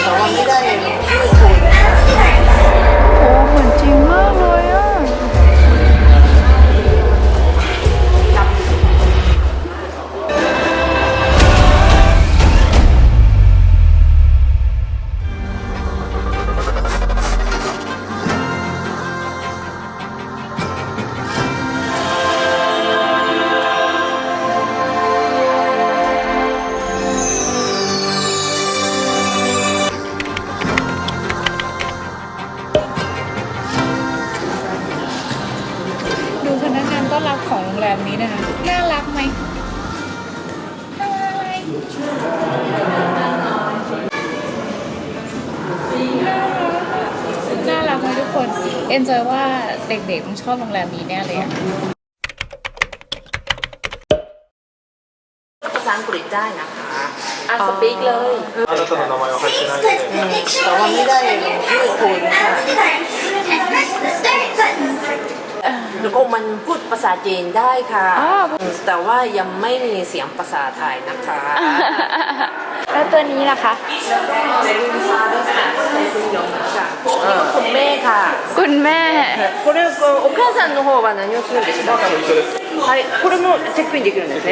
แต่ว่าไม่ได้ นจอยว่าเด็กๆต้องชอบโรงแรมนี้แน่เลยอะ ภาษาอังกฤษได้นะคะอ่ะสปีกเลย あなたの名前は入ってないので、 แต่ว่าไม่ได้ชื่อคุณค่ะแล้วก็มันพูดภาษาจีนได้ค่ะ อ๋อ แต่ว่ายังไม่มีเสียงภาษาไทยนะคะ แล้วตัวนี้ล่ะคะ คุณแม่ค่ะ คุณแม่ これお母さんの方は何をするんですかはいこれもチェックインできるんですね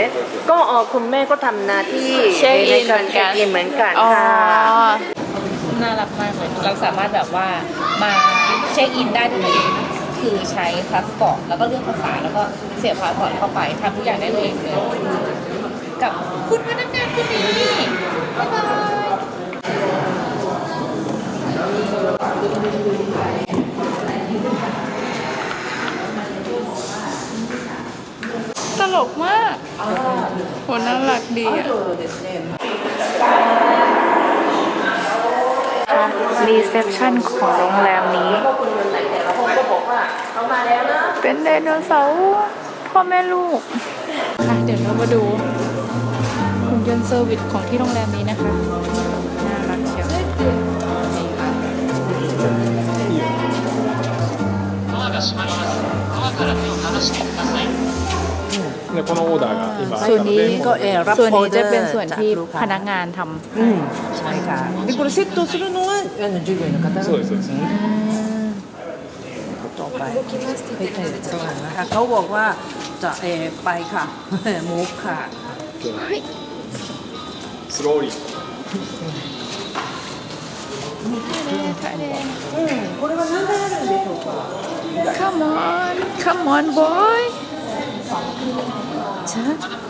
ก็เอ่อคุณแม่ก็ทำหน้าที่ เช็คอิน ในการเช็คอินเหมือนกัน อ๋อ ค่ะ น่ารักมากเลย เราสามารถแบบว่ามาเช็คอินได้ตรงนี้คือใช้พาสปอร์ตแล้วก็เลือกภาษาแล้วก็เสียบพาสปอร์ตเข้าไปทำทุกอย่างได้เลยเลยกับคุณพนักงานคนนี้บ๊ายบาย ลกมากโหน่ารักดีอะรีเซพชันของโรงแรมนี้ เป็นไดโนเสาร์พ่อแม่ลูกค่ะเดี๋ยวเรามาดูหุ่นยนต์เซอร์วิสของที่โรงแรมนี้นะคะ น่ารักเชียวนี่ เนี่ยこのオーダーが今ส่วนนี้ก็เอ่อรับส่วนนี้จะเป็นส่วนที่พนักงานทำให้ใช่ค่ะでこれセットするのはあの従業員の方そうですそうですต่อไปไปเตะตลาดนะคะเขาบอกว่าจะเอไปค่ะมูฟค่ะสโลลี่これは何台あるんでしょうか Come. จ้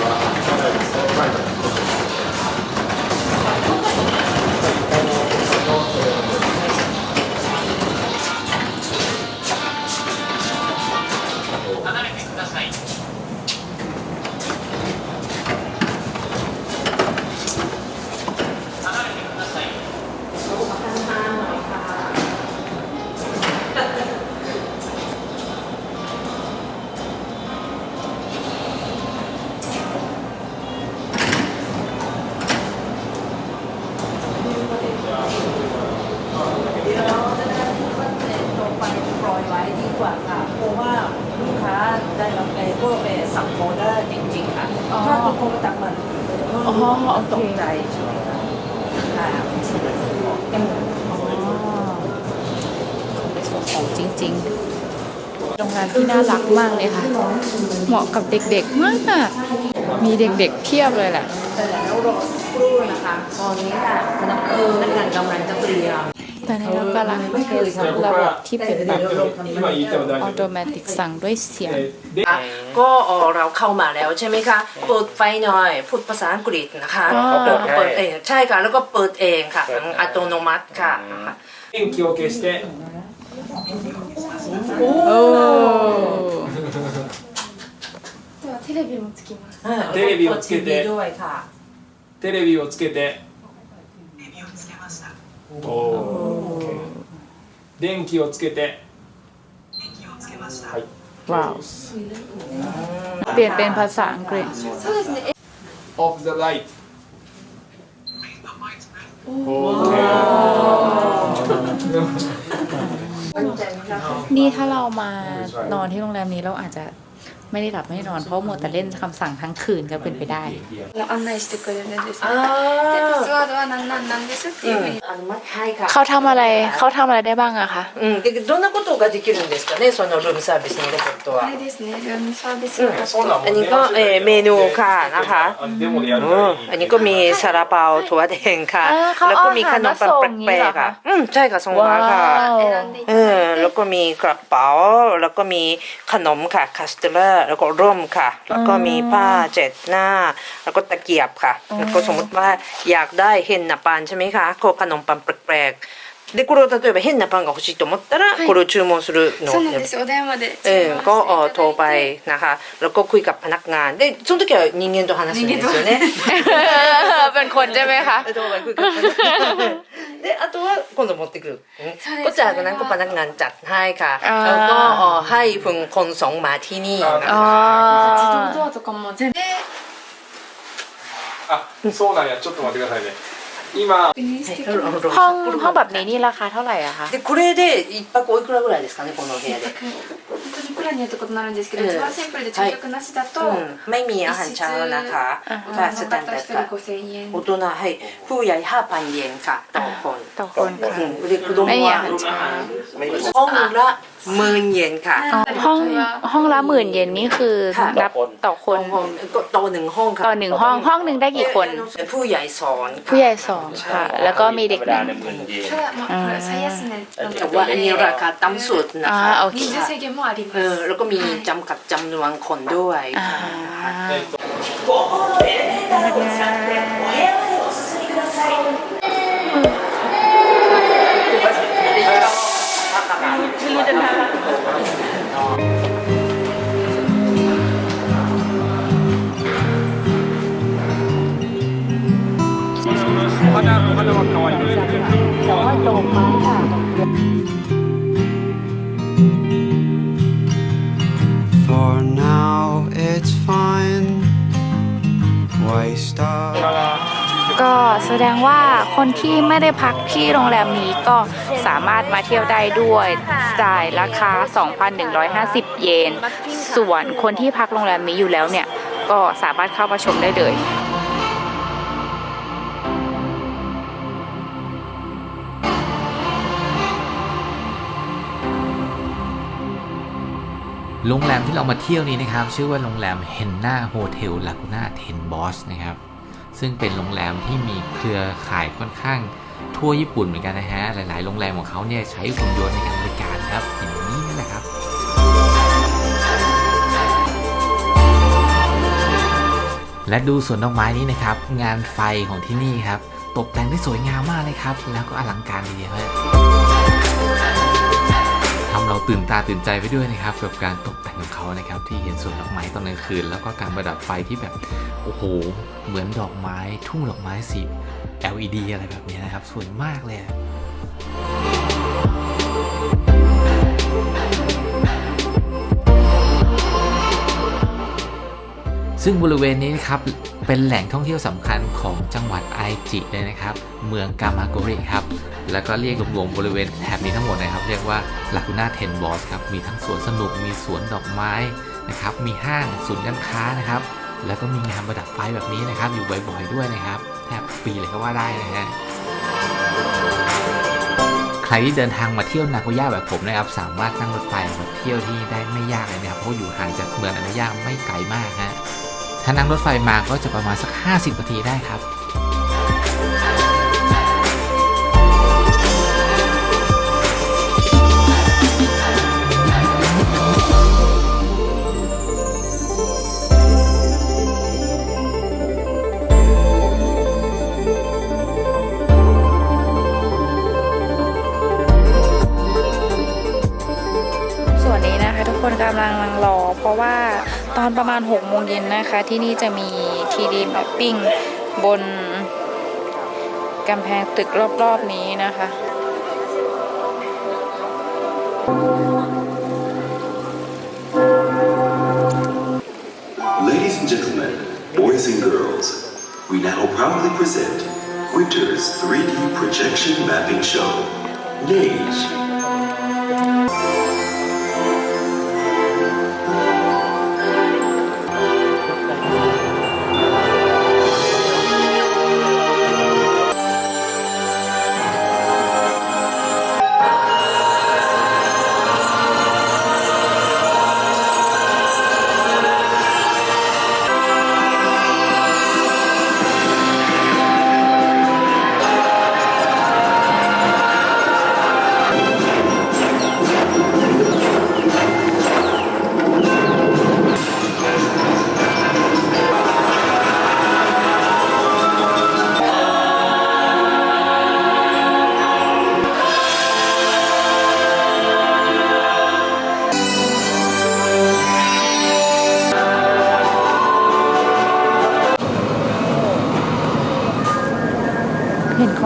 อ๋อโอเคตกใจใช่ไหมคะค่ะอ๋อของจริงๆ โรงแรมที่น่ารักมากเลยค่ะ เหมาะกับเด็กๆมากมีเด็กๆเพียบเลยแหละ แต่แล้วรอครู่นะคะ ตอนนี้ค่ะนักเออพนักงานกำลังจะเตรียม ตอนนี้เรากำลังเทสระบบที่เป็นแบบ 今言っても大 ออ 丈 โตเมติกสั่งด้วยเสียง 夫で อ่ะก็เอ่อเราเข้ามาแล้วใช่ไหมคะเปิดไฟหน่อยพูดภาษาอังกฤษนะคะ อ๋อ เปิดเปิดเองใช่ค่ะ แล้วก็เปิดเองค่ะอัตโนมัติค่ะ 電気を消して โอ้ テレビもつきます。テレビをつけて เปิดทีวีด้วยค่ะ テレビをつけておお 電気をつけてはい ว้าว เปลี่ยนเป็นภาษาอังกฤษ そうですね。 Off the light นี่ถ้าเรามานอนที่โรงแรมนี้เราอาจจะ ไม่ได้หลับไม่ได้นอนเพราะมัวแต่เล่นคำสั่งทั้งคืนก็เป็นไปได้ 案内してくれるんですよ。 อ่า でパスワードは何なんなんですっていうふうに。 อนุมัติให้ค่ะ เขาทำอะไรเขาทำอะไรได้บ้างอะคะ อืมでどんなことができるんですかねそのルームサービスのロボットはあれですね。ルームサービスうんがそんなんもうอันนี้ก็เอ่อเมนูค่ะนะคะ あデモでやる อื か ม らいい อันนี้ก็มีซาลาเปาถั่วแดงค่ะ อ่าเขา แล้วก็มีขนมปัง เอาอาหารมาส่งอย่างนี้ แปล เหรอก ๆ คะ ค่ะอืมใช่ค่ะส่งมาค่ะ 選んでい เอ た อ だい แล้ว て。 ก็มีกระเป๋า แล้วก็มีขนมค่ะคัสเตอร์ แล้วก็ร่มค่ะ แล้วก็มีผ้าเจ็ดหน้า แล้วก็ตะเกียบค่ะ แล้วก็สมมติว่าอยากได้เห็นนาปันใช่ไหมคะこうขนมปังแปลกๆでこれを例えば変なパンが欲しいと思ったら、はいこれを注文するのそうなんです。お電話でเออก็เอ่อโทรไป て。นะคะ แล้วก็คุยกับพนักงานでその時は人間と話すんですよね เป็นคนใช่ไหมคะ โทรไปคุยกับพนักงาน であとは今度持ってくるうんそうですก็จากนั้นก็พนักงานจัดให้ค่ะ อ่า แล้วก็เอ่อให้พึงคนส่งมาที่นี่นะ อ๋อ คะ 自動ドアとかも全部。で、あそうなんやちょっと待ってくださいね今確認してくれる。 ห้องห้องแบบนี้นี่ราคาเท่าไหร่อะคะ でこれで一泊おいくらぐらいですかねこの部屋で、 本当にプランによって異なるんですけど、うん一番シンプルで朝食なしだと、うん、ไม่มีอาหารเช้านะคะ あ ค่ะ の สแตน 方 ดา 一 ร์ด 人 ค่ะ 5000円。 大人はいผู้ใหญ่5,000เยนค่ะต่อคน ต่อคนค่ะ อืมで子供 ไม่มี は อาหารเช้า ห้องละ หมื่นเยนค่ะ ห้องห้องละหมื่นเยนนี่คือ ค่ะ นับต่อคน ห้องก็ต่อหนึ่งห้องค่ะ ต่อหนึ่งห้องห้องหนึ่งได้กี่คน ผู้ใหญ่สอนค่ะ ผู้ใหญ่สองค่ะ แล้วก็มีเด็กหนึ่ง ただ、まあ、これ最安値の แต่ว่าอันนี้ราคาต่ำสุดนะ อ่า คะ โอเค 人数制限もありま เออ す。 แล้วก็มีจำกัดจำนวนคนด้วย อ่า お花お花は可愛い ไม่รู้จะทำเขาจะเขาจะก่อน ขอให้จบมาค่ะ แสดงว่าคนที่ไม่ได้พักที่โรงแรมนี้ก็สามารถมาเที่ยวได้ด้วย จ่ายราคา 2,150 เยน ส่วนคนที่พักโรงแรมนี้อยู่แล้วเนี่ย ก็สามารถเข้ามาชมได้เลยโรงแรมที่เรามาเที่ยวนี้นะครับ ชื่อว่าโรงแรมเฮนนาโฮเทลลากูน่าเทนบอสนะครับ ซึ่งเป็นโรงแรมที่มีเครือข่ายค่อนข้างทั่วญี่ปุ่นเหมือนกันนะฮะ หลาย ๆ โรงแรมของเขาเนี่ยใช้หุ่นยนต์ในการบริการครับอย่างนี้นี่แหละครับและดูสวนดอกไม้นี้นะครับ งานไฟของที่นี่ครับ ตกแต่งได้สวยงามมากเลยครับ แล้วก็อลังการทีเดียวฮะทำเรา ตาตื่นใจไปด้วยนะครับกับการตกแต่งของเขานะครับที่เห็นสวนดอกไม้ตอนกลางคืน แล้วก็การประดับไฟที่แบบโอ้โห เหมือนดอกไม้ ทุ่งดอกไม้สี LED อะไรแบบนี้นะครับสวยมากเลย ซึ่งบริเวณนี้นครับเป็นแหล่งท่องเที่ยวสำคัญของจังหวัดไอจิเลยนะครับ เมืองกามาโกริครับ แล้วก็เรียกรวมๆบริเวณแถบนี้ทั้งหมดนะครับ เรียกว่าลากูน่าเทนบอสครับมีทั้งสวนสนุกมีสวนดอกไม้นะครับมีห้างศูนย์การค้านะครับ แล้วก็มีงานประดับไฟแบบนี้นะครับ อยู่บ่อยๆด้วยนะครับ แทบปีเลยก็ว่าได้นะฮะใครที่เดินทางมาเที่ยวนาโกย่าแบบผมนะครับ สามารถนั่งรถไฟมาเที่ยวที่ได้ไม่ยากเลยนะครับเพราะอยู่ห่างจากเมืองนาโกย่าไม่ไกลมากฮะ ถ้านั่งรถไฟมาก็จะประมาณสัก 50นาทีได้ครับ อนประมาณ6โมงเย็นนะคะ ที่นี่จะมีทีดีแมปปิ้งบนกำแพงตึกรอบๆนี้นะคะ Ladies and gentlemen, boys and girls, we now proudly present Winter's 3D projection mapping show, Gauge.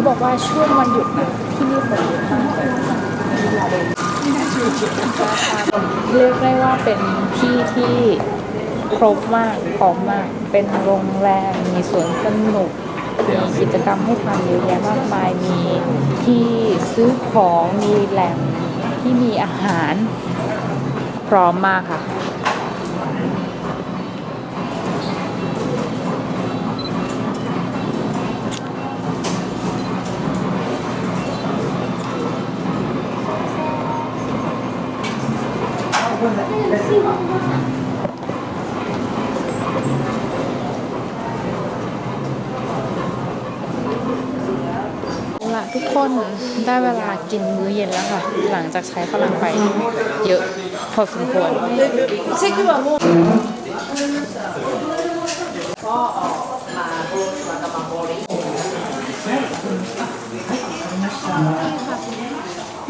บอกว่าช่วงวันหยุดนะที่นี่คนเยอะมากเลยเรียกได้ว่าเป็นที่ที่ครบมากพร้อมมาก เป็นโรงแรม มีสวนสนุก มีกิจกรรมให้ทำเยอะแยะมากมาย มีที่ซื้อของ มีแหล่งที่มีอาหารพร้อมมากค่ะ ละทุกคนได้เวลากินมื้อเย็นแล้วค่ะ หลังจากใช้พลังไปเยอะพอสมควรมื้อ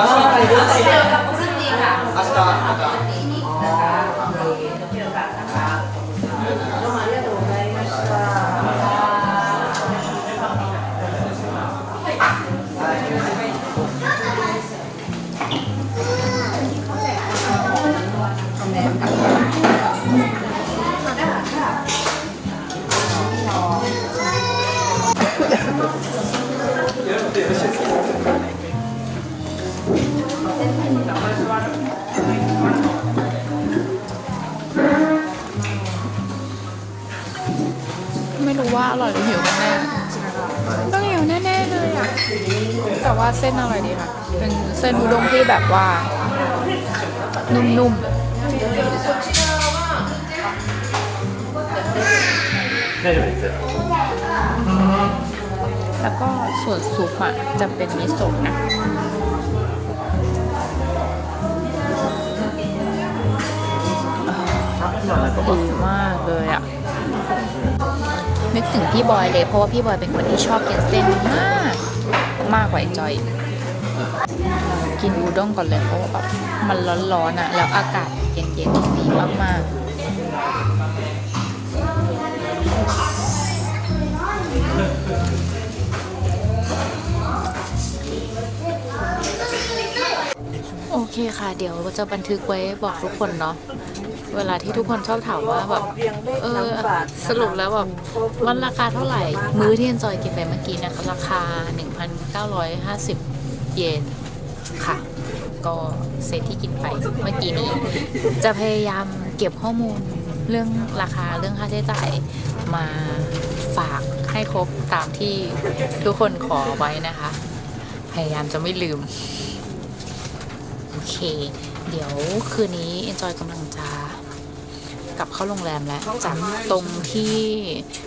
ไม่รู้ว่า อร่อยหรือหิวกันแน่ต้องหิวแน่ๆเลยอะแต่ว่าเส้นอร่อยดีค่ะ เป็นเส้นอุด้งที่แบบว่า นุ่มๆแล้วก็ส่วนซุปอะจะเป็นมิโซะนะดีมากเลยอะ นึกถึงพี่บอยเลย เพราะว่าพี่บอยเป็นคนที่ชอบกินเส้นมาก มากกว่าไอ้จอย กินอูด้งก่อนเลยเพราะว่าแบบมันร้อนๆอะ แล้วอากาศเย็นๆดีมากๆค่ะ เดี๋ยวจะบันทึกไว้บอกทุกคนเนาะ เวลาที่ทุกคนชอบถามว่าแบบเออสรุปแล้วแบบมันราคาเท่าไหร่ มื้อที่เอนจอยกินไปเมื่อกี้นะคะราคา 1,950 เยนค่ะ ก็เซตที่กินไปเมื่อกี้นี้ จะพยายามเก็บข้อมูลเรื่องราคาเรื่องค่าใช้จ่ายมาฝากให้ครบตามที่ทุกคนขอไว้นะคะ พยายามจะไม่ลืม โอเค เดี๋ยวคืนนี้ Enjoy กำลังจะ กลับเข้าโรงแรมแล้ว จากตรงที่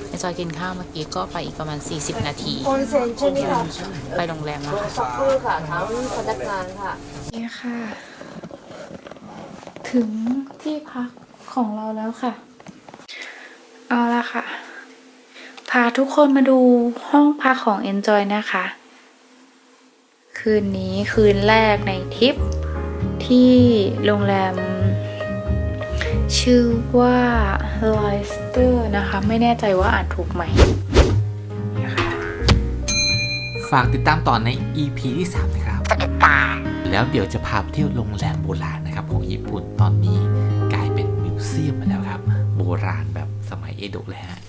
ในซอยกินข้าวเมื่อกี้ก็ไปอีกประมาณ 40 นาที คนเซ็นใช่ไปโรงแรมแล้วค่ะสักครู่ค่ะทั้งพนักงานค่ะนี่ค่ะ ถึงที่พักของเราแล้วค่ะ เอาละค่ะ พาทุกคนมาดูห้องพักของ Enjoy นะคะ คืนนี้คืนแรกในทริปที่โรงแรม ชื่อว่าไลสเตอร์นะคะ ไม่แน่ใจว่าอ่านถูกไหมนะคะฝากติดตามต่อใน EP ที่ 3 นะครับ แล้วเดี๋ยวจะพาไปเที่ยวโรงแรมโบราณนะครับ ของญี่ปุ่นตอนนี้กลายเป็นมิวเซียมไปแล้วครับ โบราณแบบสมัยเอโดะเลยฮะ